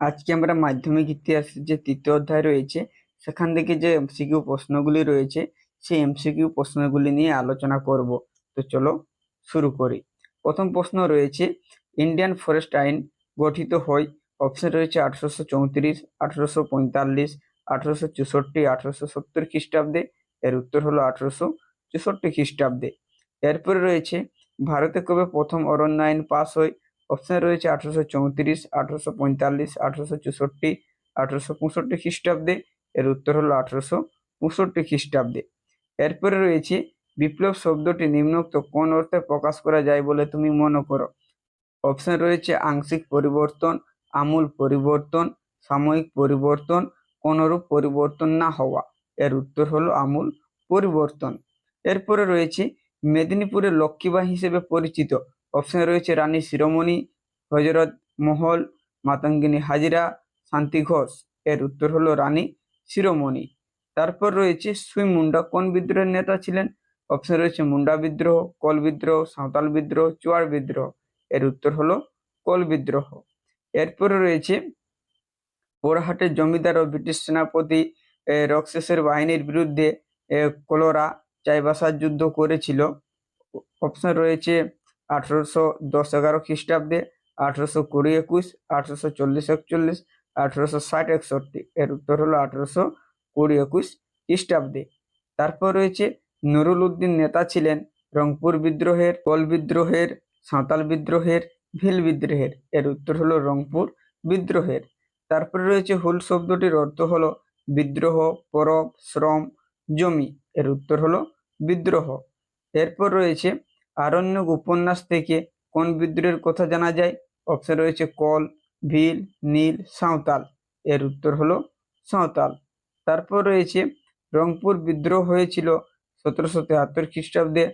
আজকে আমরা মাধ্যমিক ইতিহাসের যে তৃতীয় অধ্যায় রয়েছে, সেখান থেকে যে এমসিকিউ প্রশ্নগুলি রয়েছে, সেই এমসিকিউ প্রশ্নগুলি নিয়ে আলোচনা করব। তো চলো শুরু করি। প্রথম প্রশ্ন রয়েছে, ইন্ডিয়ান ফরেস্ট আইন গঠিত হয়, অপশন রয়েছে আঠারোশো চৌত্রিশ, আঠারোশো পঁয়তাল্লিশ, আঠারোশো চৌষট্টি, আঠারোশো সত্তর খ্রিস্টাব্দে। এর উত্তর হলো আঠারোশো চৌষট্টি খ্রিস্টাব্দে। এরপরে রয়েছে, ভারতে কবে প্রথম অরণ্য আইন পাস হয়? অপশন রয়েছে আঠারোশো চৌত্রিশ, আঠারোশো পঁয়তাল্লিশ, আঠারোশো চৌষট্টি, আঠারোশো পঁয়ষট্টি খ্রিস্টাব্দে। এর উত্তর হলো আঠারোশো পঁয়ষট্টি খ্রিস্টাব্দে। এরপরে রয়েছে, বিপ্লব শব্দটি নিম্নোক্ত কোন অর্থে প্রকাশ করা যায় বলে তুমি মনে করো? অপশন রয়েছে, আংশিক পরিবর্তন, আমূল পরিবর্তন, সাময়িক পরিবর্তন, কোনরূপ পরিবর্তন না হওয়া। এর উত্তর হলো আমূল পরিবর্তন। এরপরে রয়েছে, মেদিনীপুরের লক্ষ্মীবা হিসেবে পরিচিত। অপশনে রয়েছে রানী শিরোমণি, হজরত মহল, মাতঙ্গিনী হাজিরা, শান্তি ঘোষ। এর উত্তর হলো রানী শিরোমণি। তারপর রয়েছে সুই মুন্ডা। কোন বিদ্রোহের নেতা ছিলেন? অপশন রয়েছে মুন্ডা বিদ্রোহ, কল বিদ্রোহ, সাঁওতাল বিদ্রোহ, চুয়ার বিদ্রোহ। এর উত্তর হলো কল বিদ্রোহ। এরপরে রয়েছে পোড়াহাটের জমিদার ও ব্রিটিশ সেনাপতি রক্সেসের বাহিনীর বিরুদ্ধে কলোরা চাইবাসার যুদ্ধ করেছিল। অপশন রয়েছে আঠারোশো দশ এগারো খ্রিস্টাব্দে, আঠারোশো কুড়ি একুশ, আঠারোশো চল্লিশ একচল্লিশ, আঠারোশো ষাট একষট্টি। এর উত্তর হলো আঠারোশো কুড়ি একুশ খ্রিস্টাব্দে। তারপর রয়েছে নুরুল উদ্দিন নেতা ছিলেন, রংপুর বিদ্রোহের, কল বিদ্রোহের, সাঁওতাল বিদ্রোহের, ভিল বিদ্রোহের। এর উত্তর হলো রংপুর বিদ্রোহের। তারপরে রয়েছে হুল শব্দটির অর্থ হলো বিদ্রোহ, পরব, শ্রম, জমি। এর উত্তর হলো বিদ্রোহ। এরপর রয়েছে আরণ্যক উপন্যাস থেকে কোন বিদ্রোহের কথা জানা যায়? অপশন রয়েছে কল, ভিল, নীল, সাঁওতাল। এর উত্তর হলো সাঁওতাল। তারপর রয়েছে রংপুর বিদ্রোহ হয়েছিল সতেরোশো তেহাত্তর খ্রিস্টাব্দে,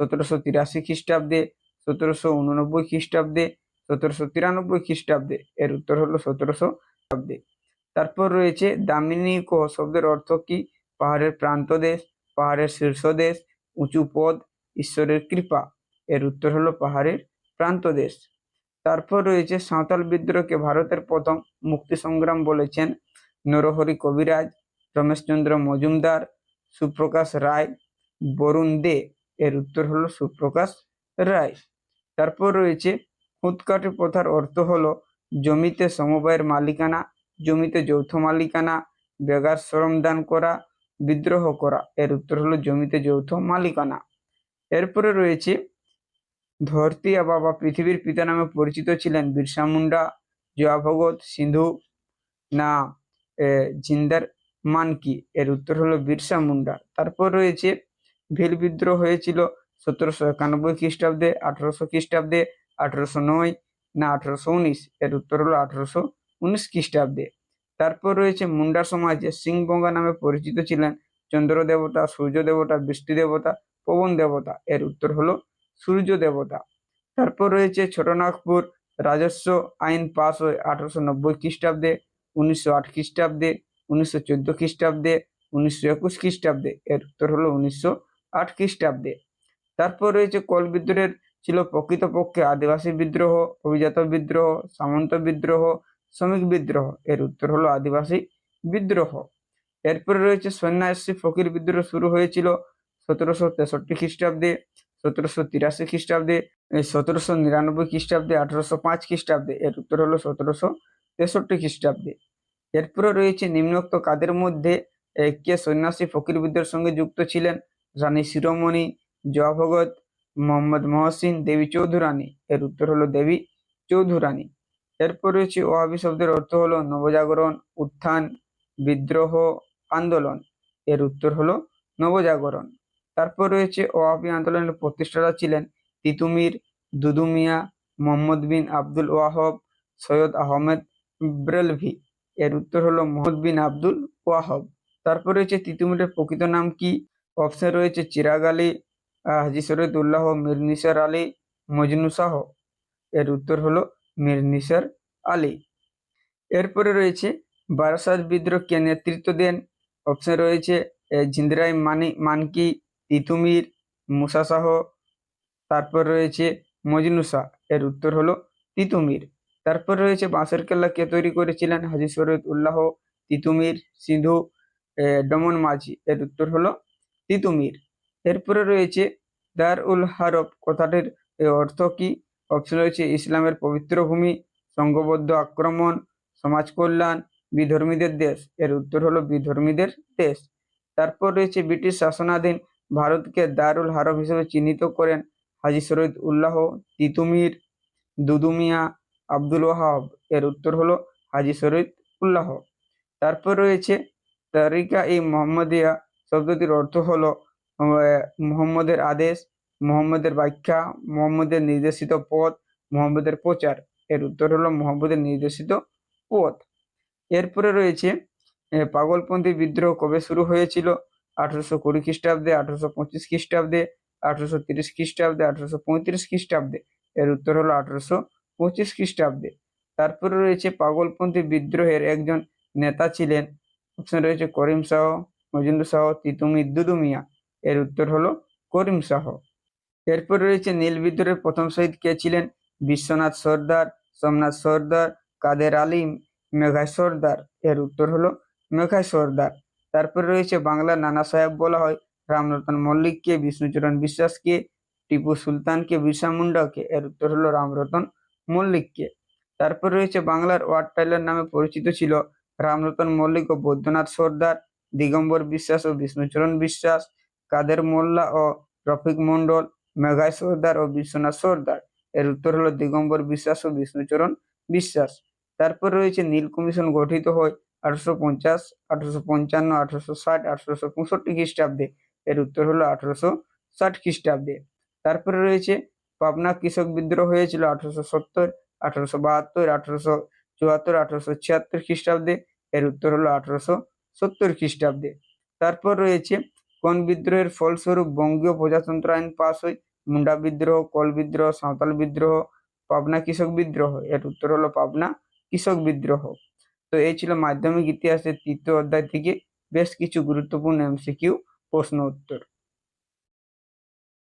সতেরোশো তিরাশি খ্রিস্টাব্দে, সতেরোশো উননব্বই খ্রিস্টাব্দে, সতেরোশো তিরানব্বই খ্রিস্টাব্দে। এর উত্তর হলো সতেরোশো খ্রিস্টাব্দে। তারপর রয়েছে দামিনী কো শব্দের অর্থ কি? পাহাড়ের প্রান্তদেশ পাহাড়ের শীর্ষদেশ উঁচু পদ ঈশ্বরের কৃপা। এর উত্তর হলো পাহাড়ের প্রান্তদেশ। তারপর রয়েছে সাঁওতাল বিদ্রোহকে ভারতের প্রথম মুক্তি সংগ্রাম বলেছেন নরহরি কবিরাজ রমেশচন্দ্র মজুমদার, সুপ্রকাশ রায়, বরুণ দে। এর উত্তর হলো সুপ্রকাশ রায়। তারপর রয়েছে খুঁতকাটি প্রথার অর্থ হলো জমিতে সমবায়ের মালিকানা, জমিতে যৌথ মালিকানা, বেগার শ্রম দান করা, বিদ্রোহ করা। এর উত্তর হলো জমিতে যৌথ মালিকানা। এরপরে রয়েছে ধরতি আবা বা পৃথিবীর পিতা নামে পরিচিত ছিলেন বিরসা মুন্ডা, জয়া ভগত সিন্ধু, না জিন্দার মানকি এর উত্তর হলো বিরসা মুন্ডা। তারপর রয়েছে ভিল বিদ্রোহ হয়েছিল সতেরোশো একানব্বই খ্রিস্টাব্দে, আঠারোশো খ্রিস্টাব্দে, আঠারোশো নয়, না, আঠারোশো উনিশ। এর উত্তর হলো আঠারোশো উনিশ খ্রিস্টাব্দে। তারপর রয়েছে মুন্ডা সমাজে সিংবঙ্গা নামে পরিচিত ছিলেন চন্দ্র দেবতা সূর্য দেবতা বৃষ্টি দেবতা পবন দেবতা। এর উত্তর হলো সূর্য দেবতা। তারপর রয়েছে ছোটনাগপুর, রাজস্ব আইন পাস হয় আঠারোশো নব্বই খ্রিস্টাব্দে, উনিশশো আট খ্রিস্টাব্দে, উনিশশো চোদ্দ খ্রিস্টাব্দে, উনিশশো একুশ খ্রিস্টাব্দে। এর উত্তর হলো উনিশশো আট খ্রিস্টাব্দে। তারপর রয়েছে কল বিদ্রোহের, ছিল প্রকৃতপক্ষে আদিবাসী বিদ্রোহ, অভিজাত বিদ্রোহ, সামন্ত বিদ্রোহ, শ্রমিক বিদ্রোহ। এর উত্তর হলো আদিবাসী বিদ্রোহ। এরপরে রয়েছে সন্ন্যাসী ফকির বিদ্রোহ শুরু হয়েছিল সতেরোশো তেষট্টি খ্রিস্টাব্দে, সতেরোশো তিরাশি খ্রিস্টাব্দে সতেরোশো নিরানব্বই খ্রিস্টাব্দে, আঠারোশো পাঁচ খ্রিস্টাব্দে, এর উত্তর হলো সতেরোশো তেষট্টি খ্রিস্টাব্দে। এরপরে রয়েছে নিম্নোক্ত কাদের মধ্যে কে সন্ন্যাসী ফকির বিদ্রোহের সঙ্গে যুক্ত ছিলেন? রানী শিরোমণি জয়া ভগত মোহাম্মদ মহসিন, দেবী চৌধুরানী, এর উত্তর হলো দেবী চৌধুরানী। এরপর রয়েছে ওয়াবি শব্দের অর্থ হলো নবজাগরণ, উত্থান, বিদ্রোহ, আন্দোলন, এর উত্তর হলো নবজাগরণ। তারপর রয়েছে ওয়াবি আন্দোলনের প্রতিষ্ঠাতা ছিলেন তিতুমির দুদু মিয়া মোহাম্মদ বিন আব্দুল ওয়াহব সৈয়দ আহমেদ ব্রেলভি। এর উত্তর হলো মোহাম্মদ বিন আব্দুল ওয়াহব। তারপর রয়েছে তিতুমিরের প্রকৃত নাম কি? অপশন রয়েছে চিরাগ আলী হাজি শরীয়তুল্লাহ মীর নিসার আলী মজনু শাহ। এর উত্তর হলো মীর নিসার আলী। এরপরে রয়েছে বারাসাত বিদ্রোহকে নেতৃত্ব দেন। অপশন রয়েছে এ, ঝিন্দ্রাই মানি মানকি তিতুমির মুসা শাহ তারপর রয়েছে মজনু শাহ। এর উত্তর হলো তিতুমির তারপর রয়েছে বাঁশের কেল্লা কে তৈরি করেছিলেন? হাজি শরীয়ত উল্লাহ তিতুমির সিন্ধু ডমন মাঝি। এর উত্তর হলো তিতুমির এরপরে রয়েছে দার উল হারব। কথাটির অর্থ কি? অপশন রয়েছে ইসলামের পবিত্র ভূমি, সংঘবদ্ধ আক্রমণ, সমাজ কল্যাণ, বিধর্মীদের দেশ। এর উত্তর হলো বিধর্মীদের দেশ। তারপর রয়েছে ব্রিটিশ শাসনাধীন ভারতকে দারুল হারব হিসেবে চিহ্নিত করেন হাজি সৈয়দ উল্লাহ তিতুমির দুদুমিয়া আব্দুল ওয়াহাব। এর উত্তর হলো হাজি সৈয়দ উল্লাহ। তারপর রয়েছে তারিকা ই মোহাম্মদিয়া। শব্দটির অর্থ হলো মুহাম্মদের আদেশ, মুহাম্মদের ব্যাখ্যা, মুহাম্মদের নির্দেশিত পথ, মুহাম্মদের প্রচার। এর উত্তর হলো মুহাম্মদের নির্দেশিত পথ। এরপরে রয়েছে পাগলপন্থী বিদ্রোহ কবে শুরু হয়েছিল? আঠারোশো কুড়ি খ্রিস্টাব্দে, আঠারোশো পঁচিশ খ্রিস্টাব্দে, আঠারোশো তিরিশ খ্রিস্টাব্দে, আঠারোশো পঁয়ত্রিশ খ্রিস্টাব্দে। এর উত্তর হলো আঠারোশো পঁচিশ খ্রিস্টাব্দে। তারপরে রয়েছে পাগলপন্থী বিদ্রোহের একজন নেতা ছিলেন, অপশন রয়েছে করিম শাহ, মজুমদার শাহ, তিতুমি দুদুমিয়া এর উত্তর হলো করিম শাহ। এরপর রয়েছে নীল বিদ্রোহের প্রথম শহীদ কে ছিলেন? বিশ্বনাথ সর্দার, সোমনাথ সর্দার, কাদের আলী মেঘাই সর্দার। এর উত্তর হলো মেঘাই সর্দার। তারপরে রয়েছে বাংলার নানা সাহেব বলা হয়, রামরতন মল্লিককে, বিষ্ণুচরণ বিশ্বাসকে, টিপু সুলতানকে, বিরসা মুন্ডাকে, এর উত্তর হলো রামরতন মল্লিককে। তারপর রয়েছে বাংলার ওয়ার্ড টাইলার নামে পরিচিত ছিল রামরতন মল্লিক ও বৈদ্যনাথ সর্দার, দিগম্বর বিশ্বাস ও বিষ্ণুচরণ বিশ্বাস, কাদের মোল্লা ও রফিক মন্ডল মেঘাই সর্দার ও বিশ্বনাথ সর্দার, এর উত্তর হলো দিগম্বর বিশ্বাস ও বিষ্ণুচরণ বিশ্বাস। তারপর রয়েছে নীল কমিশন গঠিত হয় আঠারোশো পঞ্চাশ, আঠারোশো পঞ্চান্ন, আঠারোশো ষাট, আঠারোশো পঁয়ষট্টি খ্রিস্টাব্দে। এর উত্তর হলো আঠারোশো ষাট খ্রিস্টাব্দে। তারপরে রয়েছে, পাবনা কৃষক বিদ্রোহ হয়েছিল আঠারোশো সত্তর, আঠারোশো বাহাত্তর, আঠারোশো চুয়াত্তর, আঠারোশো ছিয়াত্তর খ্রিস্টাব্দে। এর উত্তর হলো আঠারোশো সত্তর খ্রিস্টাব্দে। তারপর রয়েছে, কোন বিদ্রোহের ফলস্বরূপ বঙ্গীয় প্রজাতন্ত্র আইন পাস হয়? মুন্ডা বিদ্রোহ, কল বিদ্রোহ, সাঁওতাল বিদ্রোহ, পাবনা কৃষক বিদ্রোহ। এর উত্তর হলো পাবনা কৃষক বিদ্রোহ। তো এই ছিল মাধ্যমিক ইতিহাসের তৃতীয় অধ্যায় থেকে বেশ কিছু গুরুত্বপূর্ণ এমসিকিউ প্রশ্ন উত্তর।